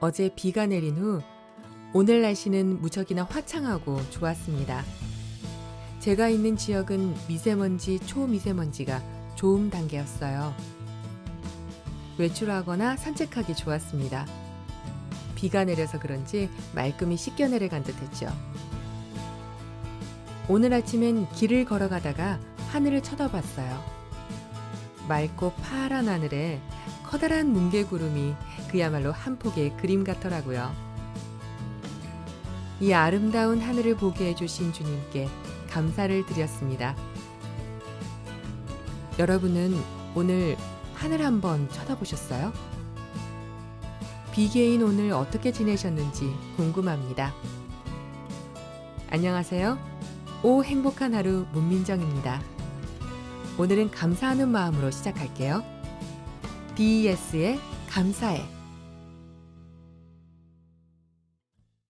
어제 비가 내린 후 오늘 날씨는 무척이나 화창하고 좋았습니다. 제가 있는 지역은 미세먼지, 초미세먼지가 좋음 단계였어요. 외출하거나 산책하기 좋았습니다. 비가 내려서 그런지 말끔히 씻겨 내려간 듯 했죠. 오늘 아침엔 길을 걸어가다가 하늘을 쳐다봤어요. 맑고 파란 하늘에 커다란 뭉게구름이 그야말로 한 폭의 그림 같더라고요. 이 아름다운 하늘을 보게 해주신 주님께 감사를 드렸습니다. 여러분은 오늘 하늘 한번 쳐다보셨어요? 비계인 오늘 어떻게 지내셨는지 궁금합니다. 안녕하세요. 오 행복한 하루 문민정입니다. 오늘은 감사하는 마음으로 시작할게요. DES의 감사해.